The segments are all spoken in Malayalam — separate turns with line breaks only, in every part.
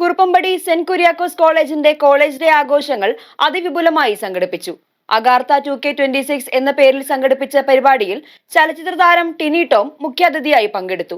കുറുപ്പമ്പടി സെന്റ് കുര്യാക്കോസ് കോളേജിന്റെ കോളേജ് ഡേ ആഘോഷങ്ങൾ അതിവിപുലമായി സംഘടിപ്പിച്ചു. Agartha two K twenty six എന്ന പേരിൽ സംഘടിപ്പിച്ച പരിപാടിയിൽ ചലച്ചിത്ര താരം ടിനി ടോം മുഖ്യാതിഥിയായി പങ്കെടുത്തു.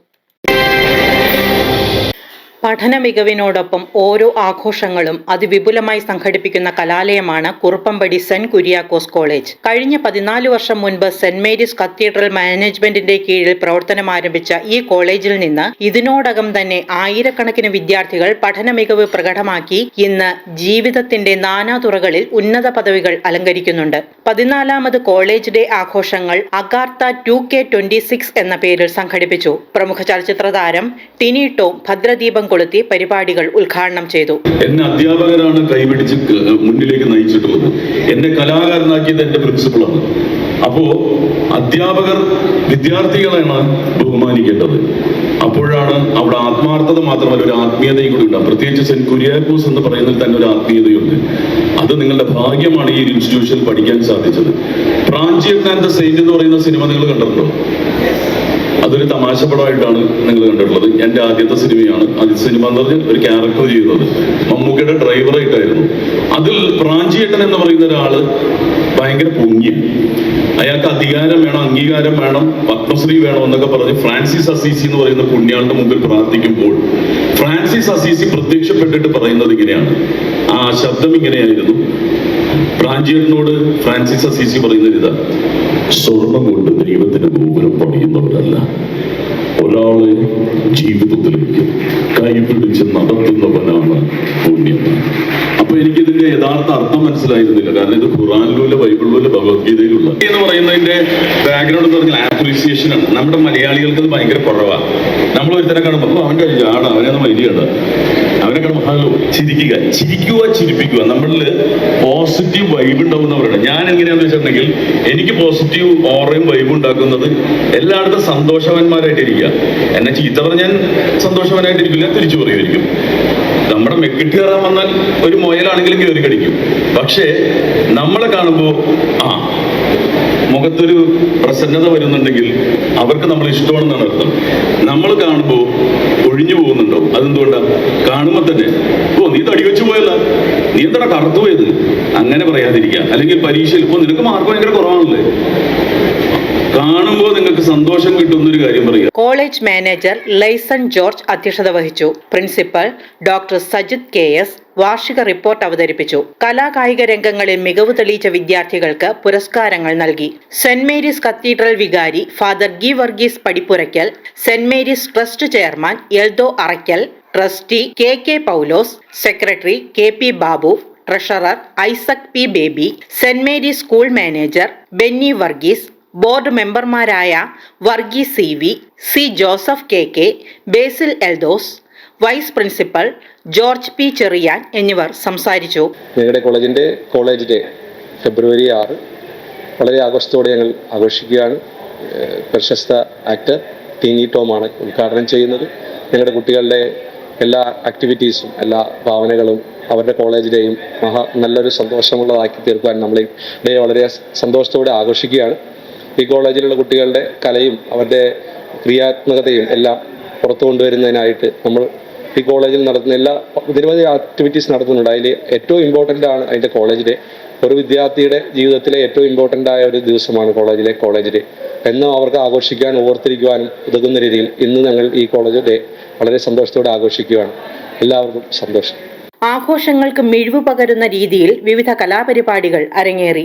പഠന മികവിനോടൊപ്പം ഓരോ ആഘോഷങ്ങളും അതിവിപുലമായി സംഘടിപ്പിക്കുന്ന കലാലയമാണ് കുറുപ്പമ്പടി സെന്റ് കുര്യാക്കോസ് കോളേജ്. കഴിഞ്ഞ പതിനാല് വർഷം മുൻപ് സെന്റ് മേരീസ് കത്തീഡ്രൽ മാനേജ്മെന്റിന്റെ കീഴിൽ പ്രവർത്തനം ആരംഭിച്ച ഈ കോളേജിൽ നിന്ന് ഇതിനോടകം തന്നെ ആയിരക്കണക്കിന് വിദ്യാർത്ഥികൾ പഠന മികവ് പ്രകടമാക്കി ഇന്ന് ജീവിതത്തിന്റെ നാനാതുറകളിൽ ഉന്നത പദവികൾ അലങ്കരിക്കുന്നുണ്ട്. പതിനാലാമത് കോളേജ് ഡേ ആഘോഷങ്ങൾ Agartha two K twenty six എന്ന പേരിൽ സംഘടിപ്പിച്ചു. പ്രമുഖ ചലച്ചിത്ര താരം ടിനി ഭദ്രദീപം കൊളുത്തി പരിപാടികൾ ഉദ്ഘാടനം ചെയ്തു.
എന്നെ അധ്യാപകരാണ് കൈപിടിച്ച് മുന്നിലേക്ക് നയിച്ചിട്ട് നയിച്ചിട്ടുള്ളത് എന്നെ കലാകാരനാക്കിയത് എന്റെ പ്രിൻസിപ്പളാണ് അപ്പോ അധ്യാപകർ വിദ്യാർത്ഥികളെയാണ് ബഹുമാനിക്കേണ്ടത്. അപ്പോഴാണ് അവിടെ ആത്മാർത്ഥത മാത്രമല്ല ഒരു ആത്മീയതയും കൂടി ഉണ്ടാകും പ്രത്യേകിച്ച് സെന്റ് കുര്യാക്കോസ് എന്ന് പറയുന്നതിൽ തന്നെ ഒരു ആത്മീയതയുണ്ട്. അത് നിങ്ങളുടെ ഭാഗ്യമാണ് ഈ ഇൻസ്റ്റിറ്റ്യൂഷനിൽ പഠിക്കാൻ സാധിച്ചത്. പ്രാഞ്ചിയറ്റ് ആൻഡ് ദ സെയിന്റ് എന്ന് പറയുന്ന സിനിമ നിങ്ങൾ കണ്ടിട്ടുണ്ടോ? അതൊരു തമാശ പടമായിട്ടാണ് നിങ്ങൾ കണ്ടിട്ടുള്ളത്. എന്റെ ആദ്യത്തെ സിനിമയാണ്. ആദ്യ സിനിമ എന്ന് പറഞ്ഞാൽ ഒരു ക്യാരക്ടർ ചെയ്യുന്നത്. മമ്മൂക്കയുടെ ഡ്രൈവറായിട്ടായിരുന്നു അതിൽ പ്രാഞ്ചിയേട്ടൻ എന്ന് പറയുന്ന ഒരാൾ ഭയങ്കര പൊങ്ങിയ അയാൾക്ക് അധികാരം വേണം അംഗീകാരം വേണം പത്മശ്രീ വേണം എന്നൊക്കെ പറഞ്ഞ് ഫ്രാൻസിസ് അസീസി എന്ന് പറയുന്ന പുണ്യാളുടെ മുമ്പിൽ പ്രാർത്ഥിക്കുമ്പോൾ ഫ്രാൻസിസ് അസീസി പ്രത്യക്ഷപ്പെട്ടിട്ട് പറയുന്നത് ഇങ്ങനെയാണ്. ആ ശബ്ദം ഇങ്ങനെയായിരുന്നു. പ്രാഞ്ചിയേട്ടനോട് ഫ്രാൻസിസ് അസീസി പറയുന്നത് ഇതാ സ്വർണം കൊണ്ട് ദൈവത്തിന് ഗോപുരം പണിയുന്നവരല്ല. ഒരാളെ ജീവിതത്തിലേക്ക് കൈപിടിച്ച് നടത്തുന്നവനാണ് പുണ്യം അപ്പൊ എനിക്കിതിന്റെ യഥാർത്ഥ അർത്ഥം മനസ്സിലായിരുന്നില്ല. കാരണം ഇത് ഖുറാനിലൂല ബൈബിളിലൂല ഭഗവത്ഗീതയിലുള്ള എന്ന് പറയുന്നതിന്റെ ബാക്ക്ഗ്രൗണ്ട് പറഞ്ഞാൽ ആപ്രീസിയേഷൻ ആണ്. നമ്മുടെ മലയാളികൾക്ക് അത് ഭയങ്കര കുറവാണ് നമ്മൾ ഒരുത്തരം കാണുമ്പോൾ "ഓ, അവന്റെ ജാട അവനെ മൈലിയാണ് അവനെ കാണുമ്പോൾ ചിരിക്കുക. ചിരിക്കുക ചിരിപ്പിക്കുക. നമ്മളിൽ പോസിറ്റീവ് വൈബ് ഉണ്ടാവുന്നവരാണ്. ഞാൻ എങ്ങനെയാണെന്ന് വെച്ചിട്ടുണ്ടെങ്കിൽ എനിക്ക് പോസിറ്റീവ് ഓറയും വൈബ് ഉണ്ടാക്കുന്നത് എല്ലായിടത്തും സന്തോഷവാന്മാരായിട്ടിരിക്കുക. എന്നെ ചീത്ത പറഞ്ഞാൽ സന്തോഷവാനായിട്ടിരിക്കില്ല തിരിച്ചു പറയുമായിരിക്കും. നമ്മുടെ മെക്കിട്ട് കയറാൻ വന്നാൽ ഒരു മുയലാണെങ്കിലും കയറി കടിക്കും. പക്ഷേ നമ്മളെ കാണുമ്പോൾ ആ മുഖത്തൊരു പ്രസന്നത വരുന്നുണ്ടെങ്കിൽ അവർക്ക് നമ്മൾ ഇഷ്ടമാണെന്നാണ് അർത്ഥം. നമ്മൾ കാണുമ്പോൾ ഒഴിഞ്ഞു പോകുന്നുണ്ടോ അതെന്തുകൊണ്ടാ? കാണുമ്പോൾ തന്നെ ഓ നീ തടി വെച്ച് പോയല്ല. നീ എന്താ കറുത്തു പോയത്? അങ്ങനെ പറയാതിരിക്കുക. അല്ലെങ്കിൽ പരീക്ഷയിൽ ഇപ്പൊ നിനക്ക് മാർക്ക് ഭയങ്കര കുറവാണല്ലേ. കാണുമ്പോൾ നിങ്ങൾക്ക് സന്തോഷം കിട്ടുന്ന ഒരു കാര്യം പറയുക.
കോളേജ് മാനേജർ ലൈസൺ ജോർജ് അധ്യക്ഷത വഹിച്ചു. Principal doctor Sajith K S വാർഷിക റിപ്പോർട്ട് അവതരിപ്പിച്ചു. കലാകായിക രംഗങ്ങളിൽ മികവ് തെളിയിച്ച വിദ്യാർത്ഥികൾക്ക് പുരസ്കാരങ്ങൾ നൽകി. സെന്റ് മേരീസ് കത്തീഡ്രൽ വികാരി ഫാദർ ഗി Varghese Padippurackal Saint Mary's trust chairman Eldho Araickal trustee K K Paulose secretary K P Babu treasurer Isaac P Baby Saint Mary's school manager Benny Varghese board മെമ്പർമാരായ Varghese C V C Joseph K K Basil Eldhose vice principal George P Cherian എന്നിവർ സംസാരിച്ചു.
ഞങ്ങളുടെ കോളേജിന്റെ കോളേജ് ഡേ ഫെബ്രുവരി ആറ്. വളരെ ആഘോഷത്തോടെ ഞങ്ങൾ ആഘോഷിക്കുകയാണ്. പ്രശസ്ത ആക്ടർ ടീനി ടോമാണ് ഉദ്ഘാടനം ചെയ്യുന്നത്. ഞങ്ങളുടെ കുട്ടികളുടെ എല്ലാ ആക്ടിവിറ്റീസും എല്ലാ ഭാവനകളും അവരുടെ കോളേജിലെയും മഹാ നല്ലൊരു സന്തോഷമുള്ളതാക്കി തീർക്കുവാൻ നമ്മൾ ഡേ വളരെ സന്തോഷത്തോടെ ആഘോഷിക്കുകയാണ്. ഈ കോളേജിലുള്ള കുട്ടികളുടെ കലയും അവരുടെ ക്രിയാത്മകതയും എല്ലാം പുറത്തു കൊണ്ടുവരുന്നതിനായിട്ട് നമ്മൾ ഈ കോളേജിൽ നടത്തുന്ന എല്ലാ നിരവധി ആക്ടിവിറ്റീസ് നടത്തുന്നുണ്ട്. അതിൽ ഏറ്റവും ഇമ്പോർട്ടന്റ് ആണ് അതിന്റെ കോളേജ് ഡേ ഒരു വിദ്യാർത്ഥിയുടെ ജീവിതത്തിലെ ഏറ്റവും ഇമ്പോർട്ടന്റ് ആയ ഒരു ദിവസമാണ് കോളേജിലെ കോളേജ് ഡേ എന്നും അവർക്ക് ആഘോഷിക്കാൻ ഓർത്തിരിക്കുവാനും ഉതകുന്ന രീതിയിൽ ഇന്ന് ഞങ്ങൾ ഈ കോളേജ് ഡേ വളരെ സന്തോഷത്തോടെ ആഘോഷിക്കുകയാണ്. എല്ലാവർക്കും സന്തോഷം.
ആഘോഷങ്ങൾക്ക് മിഴിവ് പകരുന്ന രീതിയിൽ വിവിധ കലാപരിപാടികൾ അരങ്ങേറി.